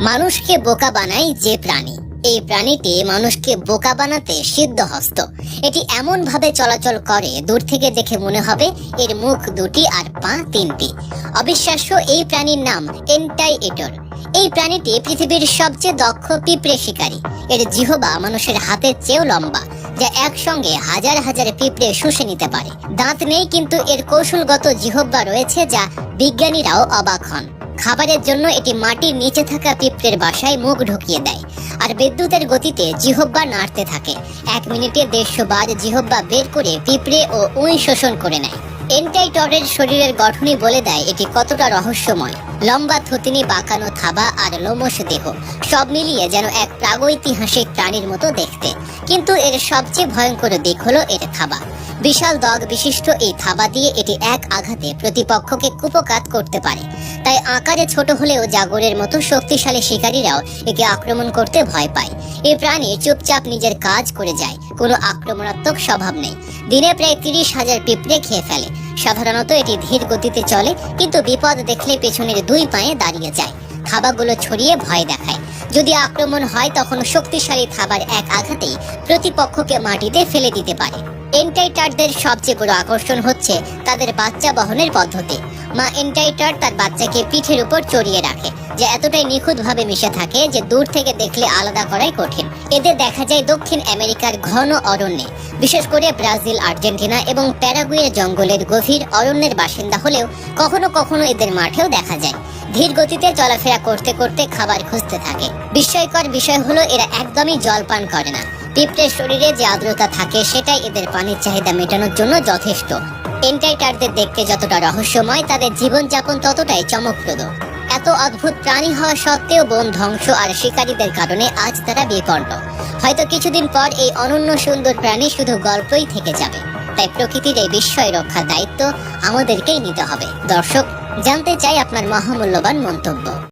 মানুষকে বোকা বানায় যে প্রাণী। এই প্রাণীটি মানুষকে বোকা বানাতে সিদ্ধহস্ত। এটি এমন ভাবে চলাচল করে, দূর থেকে দেখে মনে হবে এর মুখ দুটি আর পা তিনটি। অবিশ্বাস্য এই প্রাণীর নাম এন্টাইএটর এই প্রাণীটি পৃথিবীর সবচেয়ে দক্ষ পিঁপড়ে শিকারী। এর জিহবা মানুষের হাতের চেয়েও লম্বা, যা একসঙ্গে হাজার হাজার পিঁপড়ে শুষে নিতে পারে। দাঁত নেই, কিন্তু এর কৌশলগত জিহব্বা রয়েছে, যা বিজ্ঞানীরাও অবাক হন। খাবারের জন্য এটি মাটির নিচে থাকা পিঁপড়ের বাসায় মুখ ঢুকিয়ে দেয়, আর বিদ্যুতের গতিতে জিহব্বা নাড়তে থাকে। এক মিনিটে দেড়শো বার জিহব্বা বের করে পিঁপড়ে ও উই শোষণ করে নেয়। এন্টাইটরের শরীরের গঠনই বলে দেয় এটি কতটা রহস্যময়। লম্বা থুতিনি, বাঁকানো থাবা আর লোমশ দেহ, সব মিলিয়ে যেন এক প্রাগৈতিহাসিক প্রাণীর মতো দেখতে। কিন্তু এর সবচেয়ে ভয়ঙ্কর দিক হলো এর থাবা। বিশাল দগ বিশিষ্ট এই থাবা দিয়ে এটি এক আঘাতে প্রতিপক্ষকে কুপকাত করতে পারে। তাই আকারে ছোট হলেও জাগরের মতো শক্তিশালী শিকারীরাও একে আক্রমণ করতে ভয় পায়। এই প্রাণী চুপচাপ নিজের কাজ করে যায়, কোনো আক্রমণাত্মক স্বভাব নেই। দিনে প্রায় তিরিশ হাজার পিঁপড়ে খেয়ে ফেলে। সাধারণত এটি ধীর গতিতে চলে, কিন্তু বিপদ দেখলে পেছনের দুই পায়ে দাঁড়িয়ে যায়। থাবাগুলো ছড়িয়ে ভয় দেখায়। যদি আক্রমণ হয়, তখন শক্তিশালী থাবার এক আঘাতেই প্রতিপক্ষকে মাটিতে ফেলে দিতে পারে। এন্টাইটারদের সবচেয়ে বড় আকর্ষণ হচ্ছে তাদের বাচ্চা বহনের পদ্ধতি। মা এন্টাইটার তার বাচ্চাকে পিঠের উপর চড়িয়ে রাখে, যা এতটাই নিখুঁতভাবে মিশে থাকে যে দূর থেকে দেখলে আলাদা করাই কঠিন। এদের দেখা যায় দক্ষিণ আমেরিকার ঘন অরণ্যে, বিশেষ করে ব্রাজিল, আর্জেন্টিনা এবং প্যারাগুয়ের জঙ্গলের গভীর অরণ্যের বাসিন্দা হলেও কখনো কখনো এদের মাঠেও দেখা যায়। ধীর গতিতে চলাফেরা করতে করতে খাবার খুঁজতে থাকে। বিস্ময়কর বিষয় হলো এরা একদমই জল পান করে না। পিঁপড়ের শরীরে যে আর্দ্রতা থাকে সেটাই এদের পানির চাহিদা মেটানোর জন্য যথেষ্ট। এন্টাইটারদের দেখতে যতটা রহস্যময়, তাদের জীবনযাপন ততটাই চমকপ্রদ। এত অদ্ভুত প্রাণী হওয়া সত্ত্বেও বন ধ্বংস আর শিকারীদের কারণে আজ তারা বিপন্ন। হয়তো কিছুদিন পর এই অনন্য সুন্দর প্রাণী শুধু গল্পই থেকে যাবে। তাই প্রকৃতির এই বিস্ময় রক্ষার দায়িত্ব আমাদেরকেই নিতে হবে। দর্শক, জানতে চাই আপনার মহামূল্যবান মন্তব্য।